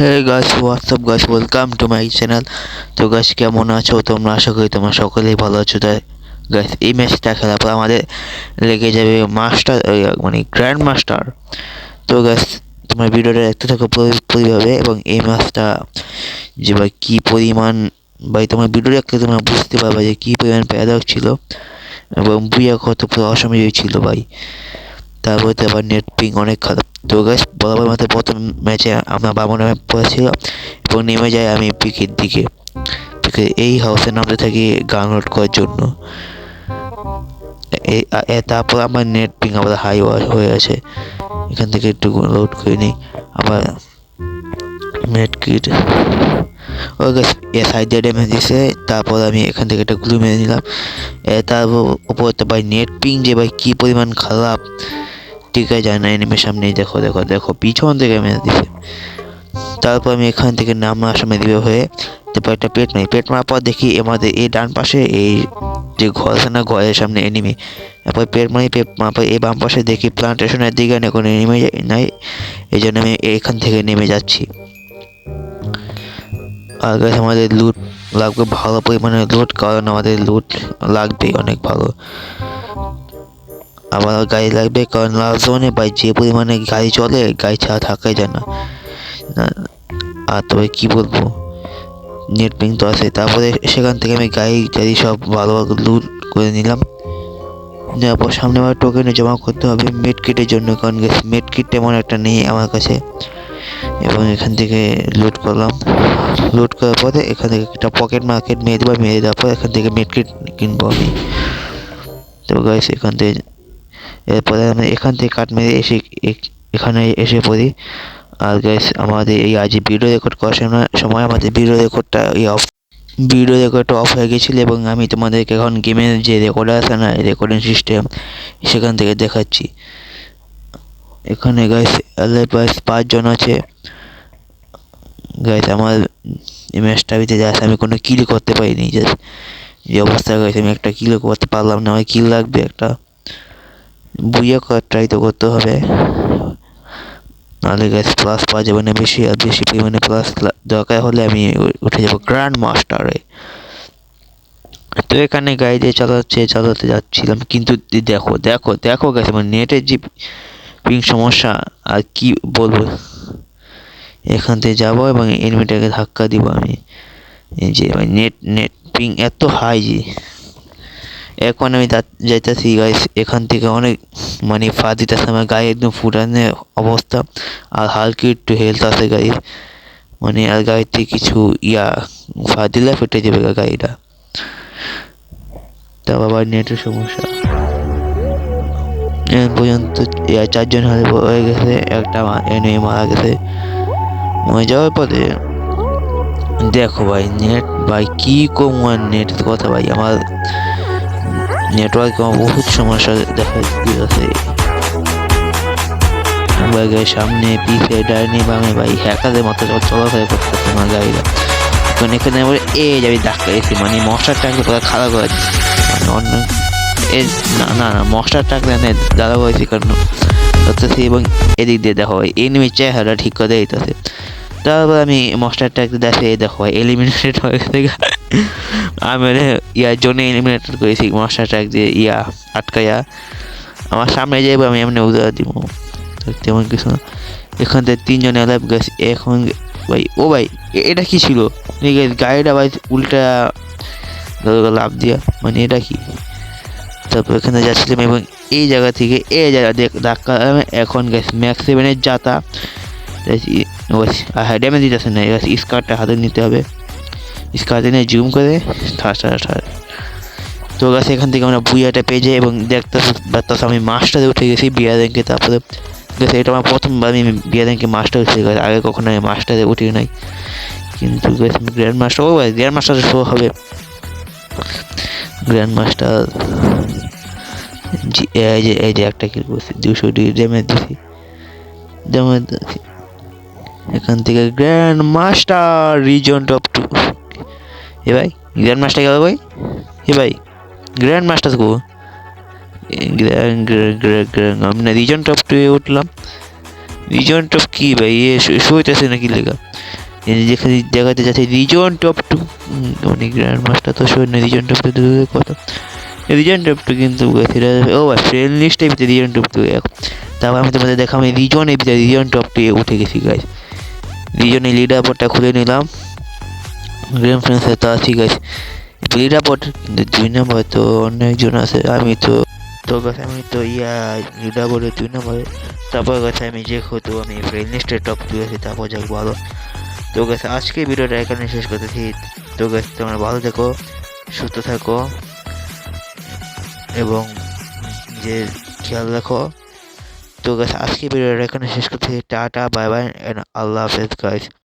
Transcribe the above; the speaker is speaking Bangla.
হে গাছ হোয়াটসঅ্যাপ গাছ ওয়েলকাম টু মাই চ্যানেল তো গাছ কেমন আছো? তোমরা আশা করি তোমরা সকলেই ভালো আছো। তাই গাছ এই ম্যাচটা খেলার পর আমাদের লেগে যাবে মাস্টার মানে গ্র্যান্ড মাস্টার তো গাছ তোমার ভিডিওটা দেখতে থাকো পুরোপুরিভাবে এবং এই ম্যাচটা যে ভাই কী পরিমাণ, ভাই তোমার ভিডিও দেখলে তোমরা বুঝতে পারবে যে কী পরিমাণ প্যারাডক ছিল এবং বুয়া কত অসাময়িক ছিল ভাই। তারপরে তো আবার নেট পিং অনেক খারাপ। তো গাছ বরাবর মতো প্রথম ম্যাচে আমরা বামন নামে পড়েছিল এবং নেমে যাই আমি পিকের দিকে। পিকে এই হাউসে নামতে থাকি গান লোড করার জন্য। তারপর আমার নেট পিং আবার হাই হয়ে আছে। এখান থেকে একটু লোড করে নিই। আবার নেট কিট ও গাছ এ সাইড ড্যামেজ দিছে, তারপর আমি এখান থেকে একটা গ্লু মেরে নিলাম। তারপর উপর তো ভাই নেট পিং যে ভাই কী পরিমাণ খারাপ। টিকা যায় না এনিমের সামনে দেখো দেখো দেখো পিছন থেকে মেরে দিছে। তারপর আমি এখান থেকে নামার সময় দিবে হয়ে তারপর একটা পেট মারি। পেট মারার পর দেখি আমাদের এই ডান পাশে এই যে ঘর আছে না ঘরের সামনে এনিমি তারপর পেট মারি পেট মারার পর এই বাম পাশে দেখি প্লান্টেশনের দিকে না কোনো এনিমি নাই। এই জন্য আমি এখান থেকে নেমে যাচ্ছি। আর guys, আমাদের লুট লাগবে ভালো পরিমাণে লুট কারণ আমাদের লুট লাগবে অনেক ভালো। আমার গাড়ি লাগবে কারণ লাল জোনে বা যে পরিমাণে গাড়ি চলে, গাড়ি ছাড়া থাকাই যায় না। আর তবে কি বলব? নেট পিং তো আছে। তারপরে সেখান থেকে আমি গাড়ি টাড়ি সব ভালো লুট করে নিলাম। নেওয়ার পর সামনে আমার টোকেনে জমা করতে হবে মেড কিটের জন্য, কারণ মেড কিট তেমন একটা নেই আমার কাছে। এবং এখান থেকে লুট করলাম। লুট করার পরে এখান থেকে একটা পকেট মার্কেট মেরে দেবো মেরে দেওয়ার পর এখান থেকে মেড কিট কিনবো আমি। তো গাইস এখান থেকে এরপরে আমি এখান থেকে কাট মেরে এসে এখানে এসে পড়ি। আর গাইস আমাদের এই আজ ভিডিও রেকর্ড করার সময় সময় আমাদের ভিডিও রেকর্ডটা এই অফ ভিডিও রেকর্ডটা অফ হয়ে গেছিল এবং আমি তোমাদেরকে এখন গেমের যে রেকর্ডার আছে না রেকর্ডিং সিস্টেম সেখান থেকে দেখাচ্ছি। এখানে গাইস প্রায় পাঁচজন আছে। গাইস আমার ম্যাচটা ভিতরে যাস আমি কোনো কিল করতে পারিনি। জাস্ট যে অবস্থা গাইস আমি একটা কিল করতে পারলাম না। আমার কিল লাগবে একটা। করার ট্রাই তো করতে হবে। নাহলে গ্যাস প্লাস পাওয়া যাবে না বেশি, আর বেশি পরিমাণে প্লাস দরকার হলে আমি উঠে যাব গ্র্যান্ড মাস্টারে তো এখানে গাড়ি দিয়ে চালাচ্ছে, চালাতে যাচ্ছিলাম, কিন্তু দেখো দেখো দেখো গেছে মানে নেটের যে পিং সমস্যা, আর কি বলব? এখান থেকে যাব এবং এনিমিটাকে ধাক্কা দিব আমি। যে নেট নেট পিং এত হাই যে। এখন আমি যাইতাছি গাইস এখান থেকে অনেক মানে ফা দিতেছে আমার গায়ে, একদম ফুটানে অবস্থা। আর হালকা একটু হেলথ আছে গাড়ির মানে আর গাড়িতে কিছু ইয়া ফা দিলে ফেটে যাবে গাড়িটা তা আবার নেটের সমস্যা। এখন পর্যন্ত চারজন হয়ে গেছে, একটা এনে মারা গেছে। মরে যাওয়ার পরে, দেখো ভাই নেট ভাই, কি কম নেটের কথা ভাই, আমার নেটওয়ার্ক আমার বহুত সমস্যা দেখা দিতেছে বাইকের সামনে পিছে ডাইনি বামে ভাই হ্যাকারের মতো চল- চলাফেরা করতেছে আমার গাড়িটা এখন এখানে আবার এ যাবি ধাক্কা এসে মানে মশার টাকে পুরো খারাপ করে। মানে অন্য এ না না না, মশার টাকে এনে দাঁড়া হয়েছে কারণ করতেছি এবং এদিক দিয়ে দেখো ভাই এনিমি চেহারা ঠিক করে দিতেছে তারপর আমি মশলারটাকে দেখে দেখো এলিমিনেটেড হয়ে গেছে। আমি ইয়ার জন্য এলিমিনেটেড করেছি মশলা ট্যাগ দিয়ে, ইয়া আটকাইয়া আমার সামনে যাইবো, আমি এমনি উদার দিব। তেমন কিছু না। এখান থেকে তিনজন অ্যালাইভ গেছে। এখন, ভাই, ও ভাই এটা কি ছিল? গাড়িটা ভাই উল্টা লাভ দিয়া। মানে এটা কি? তারপর এখানে যাচ্ছিলাম এবং এই জায়গা থেকে এই জায়গা ধাক্কা এখন গেছে। ম্যাক্স সেভেনের হ্যাঁ ড্যামেজ দিতেছে না। স্কার্টটা হাতে নিতে হবে। স্কার্টে নিয়ে জুম করে ঠাস ঠাস ঠাস তো গাছ এখান থেকে আমরা বুইয়াটা পেয়ে যাই এবং দেখতে পারতাম আমি মাস্টারে উঠে গেছি বিয়ার র্যাঙ্কে তারপরে গেছে এটা আমার প্রথমবার আমি বিয়ার র্যাঙ্কে মাস্টার উঠে গেছি আগে কখনো আমি মাস্টারে উঠি নাই কিন্তু গ্র্যান্ড মাস্টার ও গ্র্যান্ড মাস্টার শো হবে গ্র্যান্ড মাস্টার এই যে এই যে একটা কিল করছি দুশো ডিগ্রি ড্যামেজ দিছি ড্যামেজ এখান থেকে grand master region top two এ ভাই গ্র্যান্ড মাস্টার গেল ভাই এ ভাই গ্র্যান্ড মাস্টার গ্র্যান্ড আমি না রিজন টপ টু উঠলাম। রিজন টপ কি ভাই? এ শুইতেছে নাকি লেখা এই যেখানে দেখাতে যাচ্ছে রিজন টপ টু উনি গ্র্যান্ড মাস্টার তো শোয় না রিজন টপ টু দূরের কথা। রিজন টপ টু কিন্তু ও ভাই ফ্রেন্ড লিস্টের ভিতরে রিজন টপ টু এক। তারপর আমি তোমাদের দেখাম আমি রিজনের ভিতরে রিজন টপ টু উঠে গেছি গাইজ রিজনের লিডার বোর্ডটা খুলে নিলাম। গেম ফ্রেন্ডসে তা ঠিক আছে লিডার বোর্ড কিন্তু দুই নম্বর তো অন্য একজন আছে। আমি তো তো গাছে আমি তো, ইয়া লিডার বোর্ডে দুই নম্বরে তারপর গাছে আমি যে হতো আমি ফ্রেন্ড লিস্টে টপ টু আছি, তারপর যাক ভালো। তো গাছে আজকে ভিডিওটা এখানে শেষ করতেছি। তো গাছে তোমরা ভালো থেকো, সুস্থ থাকো, এবং যে খেয়াল রাখো। তো গাছ আজকে ভিডিওটা এখানে শেষ করতেছি। টাটা বাই বাই আল্লাহ হাফেজ গাইস